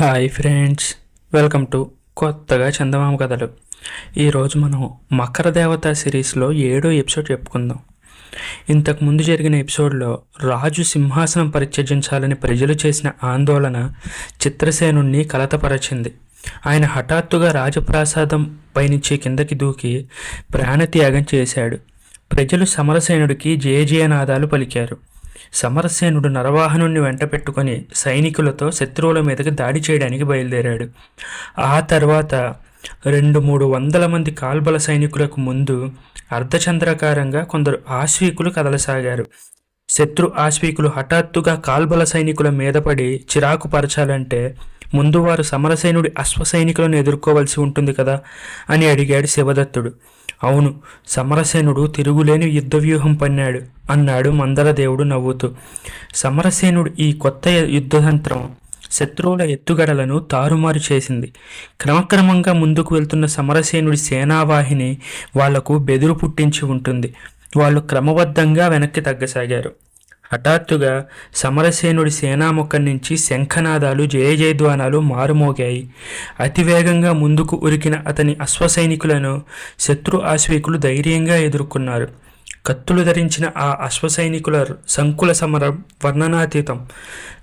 Hi friends welcome to కొత్తగా చందమామ కథలు. ఈరోజు మనం మకర దేవత సిరీస్లో ఏడో ఎపిసోడ్ చెప్పుకుందాం. ఇంతకు ముందు జరిగిన ఎపిసోడ్లో రాజు సింహాసనం పరిత్యజించాలని ప్రజలు చేసిన ఆందోళన చిత్రసేనుణ్ణి కలతపరచింది. ఆయన హఠాత్తుగా రాజప్రాసాదం పైనుంచి కిందకి దూకి ప్రాణత్యాగం చేశాడు. ప్రజలు సమరసేనుడికి జయజయనాదాలు పలికారు. సమరసేనుడు నరవాహనుణ్ణి వెంటపెట్టుకొని సైనికులతో శత్రువుల మీదకి దాడి చేయడానికి బయలుదేరాడు. ఆ తర్వాత రెండు మూడు వందల మంది కాల్బల సైనికులకు ముందు అర్ధచంద్రాకారంగా కొందరు ఆశ్వీకులు కదలసాగారు. శత్రు ఆశ్వీకులు హఠాత్తుగా కాల్బల సైనికుల మీద పడి చిరాకు పరచాలంటే ముందు వారు సమరసేనుడి అశ్వ సైనికులను ఎదుర్కోవలసి ఉంటుంది కదా అని అడిగాడు శివదత్తుడు. అవును సమరసేనుడు తిరుగులేని యుద్ధవ్యూహం పన్నాడు అన్నాడు మందరదేవుడు నవ్వుతూ. సమరసేనుడు ఈ కొత్త యుద్ధతంత్రం శత్రువుల ఎత్తుగడలను తారుమారు చేసింది. క్రమక్రమంగా ముందుకు వెళ్తున్న సమరసేనుడి సేనావాహిని వాళ్ళకు బెదురు పుట్టించి ఉంటుంది. వాళ్ళు క్రమబద్ధంగా వెనక్కి తగ్గసాగారు. హఠాత్తుగా సమరసేనుడి సేనాముఖం నుంచి శంఖనాదాలు జయజయధ్వానాలు మారుమోగాయి. అతివేగంగా ముందుకు ఉరికిన అతని అశ్వసైనికులను శత్రు ఆశ్వికులు ధైర్యంగా ఎదుర్కొన్నారు. కత్తులు ధరించిన ఆ అశ్వసైనికుల సంకుల సమరం వర్ణనాతీతం.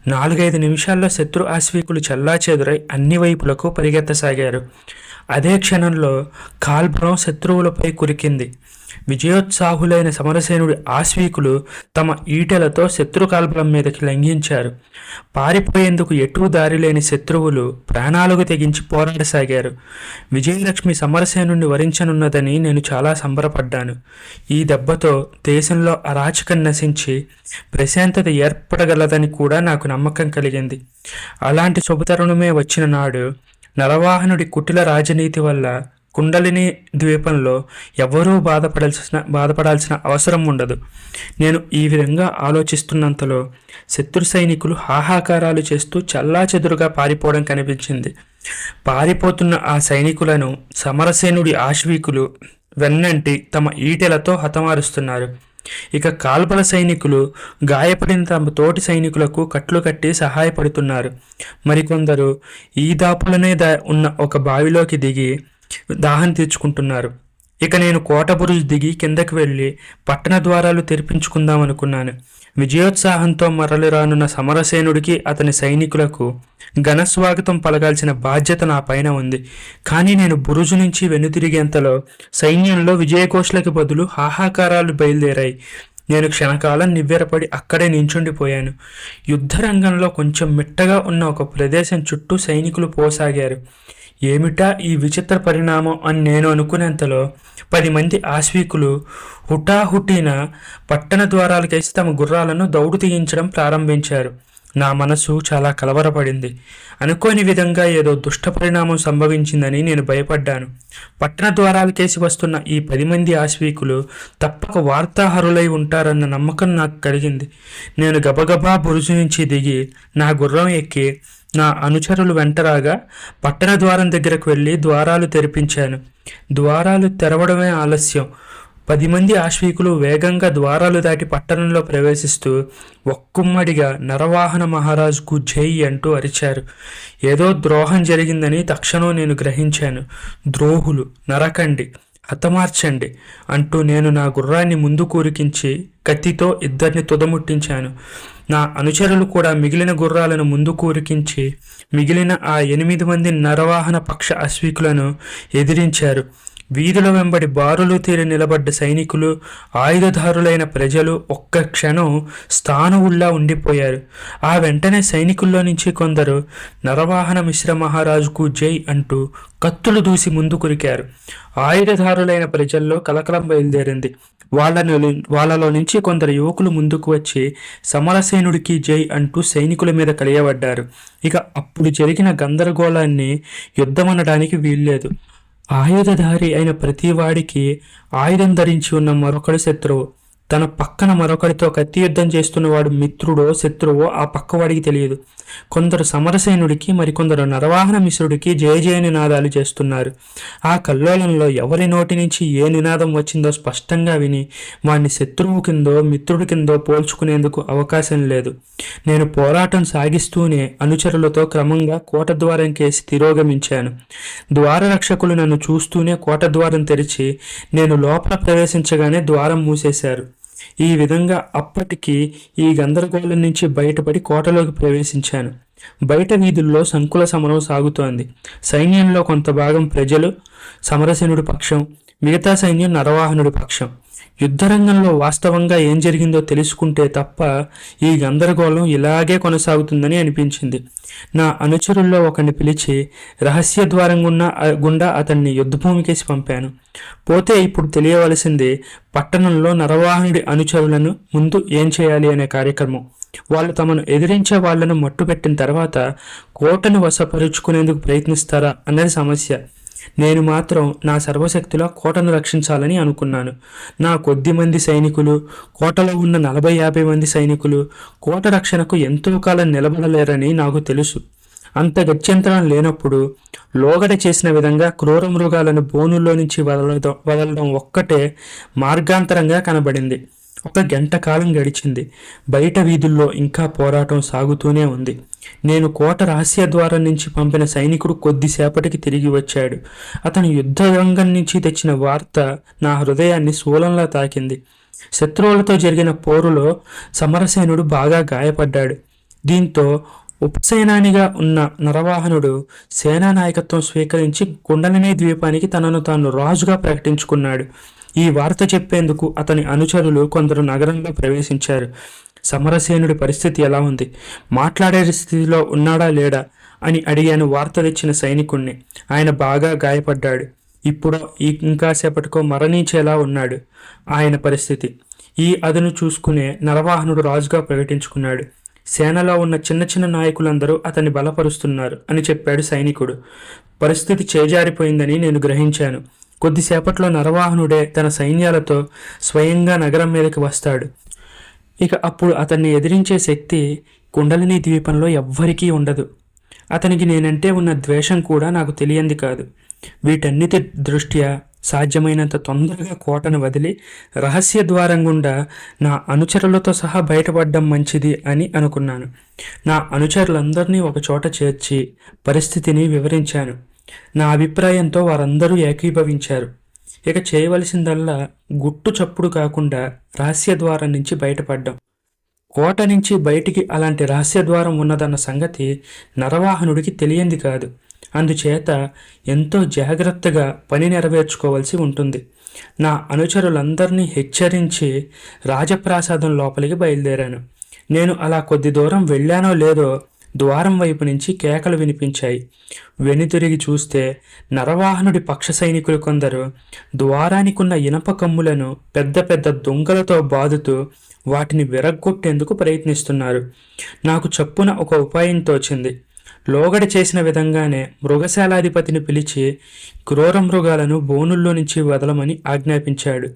నాలుగైదు నిమిషాల్లో శత్రు ఆశ్వీకులు చెల్లాచెదురై అన్ని వైపులకు పరిగెత్తసాగారు. అదే క్షణంలో కాల్పురం శత్రువులపై కురికింది. విజయోత్సాహులైన సమరసేనుడి ఆశ్వీకులు తమ ఈటెలతో శత్రుకాల్పలం మీదకి లంఘించారు. పారిపోయేందుకు ఎటు దారి లేని శత్రువులు ప్రాణాలకు తెగించి పోరాడసాగారు. విజయలక్ష్మి సమరసేనుడిని వరించనున్నదని నేను చాలా సంబరపడ్డాను. ఈ దెబ్బతో దేశంలో అరాచకం నశించి ప్రశాంతత ఏర్పడగలదని కూడా నాకు నమ్మకం కలిగింది. అలాంటి శుభతరుణమే వచ్చిన నాడు నరవాహనుడి కుటిల రాజనీతి వల్ల కుండలిని ద్వీపంలో ఎవరూ బాధపడాల్సిన బాధపడాల్సిన అవసరం ఉండదు. నేను ఈ విధంగా ఆలోచిస్తున్నంతలో శత్రు సైనికులు హాహాకారాలు చేస్తూ చల్లాచెదురుగా పారిపోవడం కనిపించింది. పారిపోతున్న ఆ సైనికులను సమరసేనుడి ఆశ్వీకులు వెన్నంటి తమ ఈటెలతో హతమారుస్తున్నారు. ఇక కాల్పల సైనికులు గాయపడిన తమ తోటి సైనికులకు కట్లు కట్టి సహాయపడుతున్నారు. మరికొందరు ఈ దాపులనే దా ఉన్న ఒక బావిలోకి దిగి దాహం తీర్చుకుంటున్నారు. ఇక నేను కోటబురుజు దిగి కిందకి వెళ్ళి పట్టణ ద్వారాలు తెరిపించుకుందాం అనుకున్నాను. విజయోత్సాహంతో మరలి రానున్న సమరసేనుడికి అతని సైనికులకు ఘనస్వాగతం పలగాల్సిన బాధ్యత నా పైన ఉంది. కానీ నేను బురుజు నుంచి వెనుతిరిగేంతలో సైన్యంలో విజయఘోషలకి బదులు హాహాకారాలు బయలుదేరాయి. నేను క్షణకాలం నివ్వెరపడి అక్కడే నించుండిపోయాను. యుద్ధరంగంలో కొంచెం మిట్టగా ఉన్న ఒక ప్రదేశం చుట్టూ సైనికులు పోసాగారు. ఏమిటా ఈ విచిత్ర పరిణామం అని నేను అనుకునేంతలో పది మంది ఆశ్వీకులు హుటాహుటిన పట్టణ ద్వారాలకేసి తమ గుర్రాలను దౌడు తీయించడం ప్రారంభించారు. నా మనసు చాలా కలవరపడింది. అనుకోని విధంగా ఏదో దుష్ట పరిణామం సంభవించిందని నేను భయపడ్డాను. పట్టణ ద్వారాలకేసి వస్తున్న ఈ పది మంది ఆశ్వీకులు తప్పక వార్తాహరులై ఉంటారన్న నమ్మకం నాకు కలిగింది. నేను గబగబా బురుజు నుంచి దిగి నా గుర్రం ఎక్కి నా అనుచరులు వెంటరాగా పట్టణ ద్వారం దగ్గరకు వెళ్ళి ద్వారాలు తెరిపించాను. ద్వారాలు తెరవడమే ఆలస్యం. పది మంది ఆశ్వీకులు వేగంగా ద్వారాలు దాటి పట్టణంలో ప్రవేశిస్తూ ఒక్కుమ్మడిగా నరవాహన మహారాజుకు జై అంటూ అరిచారు. ఏదో ద్రోహం జరిగిందని తక్షణం నేను గ్రహించాను. ద్రోహులు నరకండి. హతమార్చండి అంటూ నేను నా గుర్రాన్ని ముందు కూరికించి కత్తితో ఇద్దరిని తుదముట్టించాను. నా అనుచరులు కూడా మిగిలిన గుర్రాలను ముందు కూరికించి మిగిలిన ఆ ఎనిమిది మంది నరవాహన పక్ష అశ్వికులను ఎదిరించారు. వీధుల వెంబడి బారులు తీరి నిలబడ్డ సైనికులు ఆయుధదారులైన ప్రజలు ఒక్క క్షణం స్థానువుల్లా ఉండిపోయారు. ఆ వెంటనే సైనికుల్లో నుంచి కొందరు నరవాహన మిశ్ర మహారాజుకు జై అంటూ కత్తులు దూసి ముందు కురికారు. ఆయుధదారులైన ప్రజల్లో కలకలం బయలుదేరింది. వాళ్ళను వాళ్ళలో నుంచి కొందరు యువకులు ముందుకు వచ్చి సమరసేనుడికి జై అంటూ సైనికుల మీద కలియబడ్డారు. ఇక అప్పుడు జరిగిన గందరగోళాన్ని యుద్ధమనడానికి వీల్లేదు. ఆయుధధారి అయిన ప్రతివాడికి ఆయుధం ధరించి ఉన్న మరొకడు శత్రువు. తన పక్కన మరొకరితో కత్తి యుద్ధం చేస్తున్నవాడు మిత్రుడో శత్రువో ఆ పక్కవాడికి తెలియదు. కొందరు సమరసేనుడికి మరికొందరు నరవాహన మిశ్రుడికి జయ జయ నినాదాలు చేస్తున్నారు. ఆ కల్లోలంలో ఎవరి నోటి నుంచి ఏ నినాదం వచ్చిందో స్పష్టంగా విని వాణ్ణి శత్రువు కిందో మిత్రుడి కిందో పోల్చుకునేందుకు అవకాశం లేదు. నేను పోరాటం సాగిస్తూనే అనుచరులతో క్రమంగా కోట ద్వారం కేసి తిరోగమించాను. ద్వార రక్షకులు నన్ను చూస్తూనే కోట ద్వారం తెరిచి నేను లోపల ప్రవేశించగానే ద్వారం మూసేశారు. ఈ విధంగా అప్పటికి ఈ గందరగోళం నుంచి బయటపడి కోటలోకి ప్రవేశించాను. బయట వీధుల్లో సంకుల సమరం సాగుతోంది. సైన్యంలో కొంత భాగం ప్రజలు సమరసేనుడి పక్షం మిగతా సైన్యం నరవాహనుడి పక్షం. యుద్ధరంగంలో వాస్తవంగా ఏం జరిగిందో తెలుసుకుంటే తప్ప ఈ గందరగోళం ఇలాగే కొనసాగుతుందని అనిపించింది. నా అనుచరుల్లో ఒకరిని పిలిచి రహస్య ద్వారం గుండా గుండా అతన్ని యుద్ధభూమికేసి పంపాను. పోతే ఇప్పుడు తెలియవలసింది పట్టణంలో నరవాహనుడి అనుచరులను ముందు ఏం చేయాలి అనే కార్యక్రమం. వాళ్ళు తమను ఎదిరించే వాళ్ళను మట్టుపెట్టిన తర్వాత కోటను వశపరుచుకునేందుకు ప్రయత్నిస్తారా అన్నది సమస్య. నేను మాత్రం నా సర్వశక్తిలో కోటను రక్షించాలని అనుకున్నాను. నా కొద్ది మంది సైనికులు కోటలో ఉన్న నలభై యాభై మంది సైనికులు కోట రక్షణకు ఎంతో కాలం నిలబడలేరని నాకు తెలుసు. అంత గత్యంతరం లేనప్పుడు లోగడ చేసిన విధంగా క్రూర మృగాలను బోనుల్లో నుంచి వదలడం వదలడం ఒక్కటే మార్గాంతరంగా కనబడింది. ఒక గంట కాలం గడిచింది. బయట వీధుల్లో ఇంకా పోరాటం సాగుతూనే ఉంది. నేను కోట రహస్య ద్వారం నుంచి పంపిన సైనికుడు కొద్దిసేపటికి తిరిగి వచ్చాడు. అతను యుద్ధ రంగం నుంచి తెచ్చిన వార్త నా హృదయాన్ని శూలంలా తాకింది. శత్రువులతో జరిగిన పోరులో సమరసేనుడు బాగా గాయపడ్డాడు. దీంతో ఉపసేనానిగా ఉన్న నరవాహనుడు సేనా నాయకత్వం స్వీకరించి కుండలనే ద్వీపానికి తనను తాను రాజుగా ప్రకటించుకున్నాడు. ఈ వార్త చెప్పేందుకు అతని అనుచరులు కొందరు నగరంలో ప్రవేశించారు. సమరసేనుడి పరిస్థితి ఎలా ఉంది? మాట్లాడే స్థితిలో ఉన్నాడా లేడా? అని అడిగాను వార్త తెచ్చిన సైనికుణ్ణి. ఆయన బాగా గాయపడ్డాడు. ఇప్పుడు ఇంకాసేపటికో మరణించేలా ఉన్నాడు ఆయన పరిస్థితి. ఈ అదను చూసుకునే నరవాహనుడు రాజుగా ప్రకటించుకున్నాడు. సేనలో ఉన్న చిన్న చిన్న నాయకులందరూ అతన్ని బలపరుస్తున్నారు అని చెప్పాడు సైనికుడు. పరిస్థితి చేజారిపోయిందని నేను గ్రహించాను. కొద్దిసేపట్లో నరవాహనుడే తన సైన్యాలతో స్వయంగా నగరం మీదకి వస్తాడు. ఇక అప్పుడు అతన్ని ఎదిరించే శక్తి కుండలిని ద్వీపంలో ఎవ్వరికీ ఉండదు. అతనికి నేనంటే ఉన్న ద్వేషం కూడా నాకు తెలియంది కాదు. వీటన్నిటి దృష్ట్యా సాధ్యమైనంత తొందరగా కోటను వదిలి రహస్య ద్వారం గుండా నా అనుచరులతో సహా బయటపడడం మంచిది అని అనుకున్నాను. నా అనుచరులందరినీ ఒక చోట చేర్చి పరిస్థితిని వివరించాను. నా అభిప్రాయంతో వారందరూ ఏకీభవించారు. ఇక చేయవలసిందల్లా గుట్టు చప్పుడు కాకుండా రహస్య ద్వారం నుంచి బయటపడ్డం. కోట నుంచి బయటికి అలాంటి రహస్య ద్వారం ఉన్నదన్న సంగతి నరవాహనుడికి తెలియంది కాదు. అందుచేత ఎంతో జాగ్రత్తగా పని నెరవేర్చుకోవాల్సి ఉంటుంది. నా అనుచరులందరినీ హెచ్చరించి రాజప్రాసాదం లోపలికి బయలుదేరాను. నేను అలా కొద్ది దూరం వెళ్ళానో లేదో ద్వారం వైపు నుంచి కేకలు వినిపించాయి. వెనుతిరిగి చూస్తే నరవాహనుడి పక్ష సైనికులు కొందరు ద్వారానికున్న ఇనప కమ్ములను పెద్ద పెద్ద దొంగలతో బాదుతూ వాటిని విరగ్గొట్టేందుకు ప్రయత్నిస్తున్నారు. నాకు చప్పున ఒక ఉపాయం తోచింది. లోగడ చేసిన విధంగానే మృగశాలాధిపతిని పిలిచి క్రూర మృగాలను బోనుల్లో నుంచి వదలమని ఆజ్ఞాపించాడు.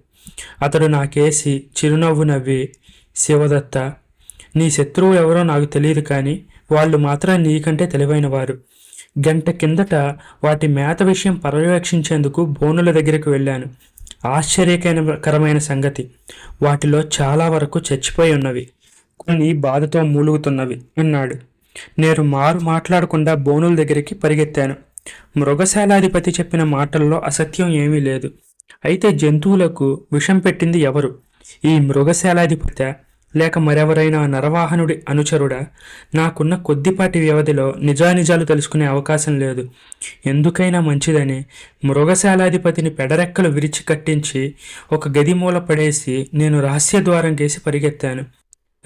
అతడు నాకేసి చిరునవ్వు నవ్వి శివదత్త నీ శత్రువు ఎవరో నాకు తెలియదు కానీ వాళ్ళు మాత్రం నీకంటే తెలివైన వారు గంట కిందట వాటి మేత విషయం పర్యవేక్షించేందుకు బోనుల దగ్గరికి వెళ్ళాను. ఆశ్చర్యకరమైన సంగతి. వాటిలో చాలా వరకు చచ్చిపోయి ఉన్నవి. కొన్ని బాధతో మూలుగుతున్నవి అన్నాడు. నేను మారు మాట్లాడకుండా బోనుల దగ్గరికి పరిగెత్తాను. మృగశాలాధిపతి చెప్పిన మాటల్లో అసత్యం ఏమీ లేదు. అయితే జంతువులకు విషం పెట్టింది ఎవరు? ఈ మృగశాలాధిపతి లేక మరెవరైనా నరవాహనుడి అనుచరుడా? నాకున్న కొద్దిపాటి వ్యవధిలో నిజానిజాలు తెలుసుకునే అవకాశం లేదు. ఎందుకైనా మంచిదని మృగశాలాధిపతిని పెడరెక్కలు విరిచి కట్టించి ఒక గది మూల పడేసి నేను రహస్య ద్వారం కేసి పరిగెత్తాను.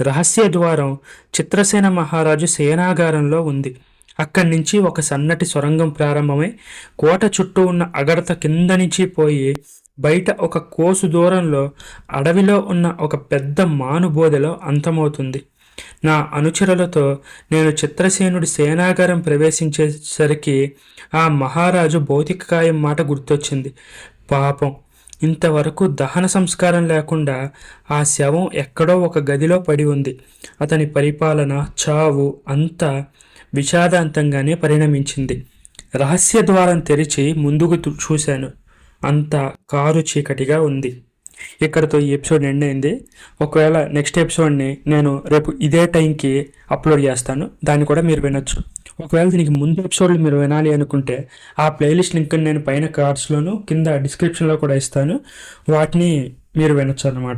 రహస్య ద్వారం చిత్రసేన మహారాజు సేనాగారంలో ఉంది. అక్కడి నుంచి ఒక సన్నటి సొరంగం ప్రారంభమై కోట చుట్టూ ఉన్న అగడత కింద నుంచి పోయి బయట ఒక కోసు దూరంలో అడవిలో ఉన్న ఒక పెద్ద మానుబోదెలో అంతమవుతుంది. నా అనుచరులతో నేను చిత్రసేనుడి సేనాగారం ప్రవేశించేసరికి ఆ మహారాజు భౌతిక కాయం మాట గుర్తొచ్చింది. పాపం ఇంతవరకు దహన సంస్కారం లేకుండా ఆ శవం ఎక్కడో ఒక గదిలో పడి ఉంది. అతని పరిపాలన చావు అంతా విషాదాంతంగానే పరిణమించింది. రహస్య ద్వారం తెరిచి ముందుకు చూశాను. అంత కారు చీకటిగా ఉంది. ఇక్కడతో ఈ ఎపిసోడ్ ఎండ్ అయింది. ఒకవేళ నెక్స్ట్ ఎపిసోడ్ని నేను రేపు ఇదే టైంకి అప్లోడ్ చేస్తాను. దాన్ని కూడా మీరు వినొచ్చు. ఒకవేళ దీనికి ముందు ఎపిసోడ్లు మీరు వినాలి అనుకుంటే ఆ ప్లేలిస్ట్ లింక్ నేను పైన కార్డ్స్లోను కింద డిస్క్రిప్షన్లో కూడా ఇస్తాను. వాటిని మీరు వినొచ్చు అనమాట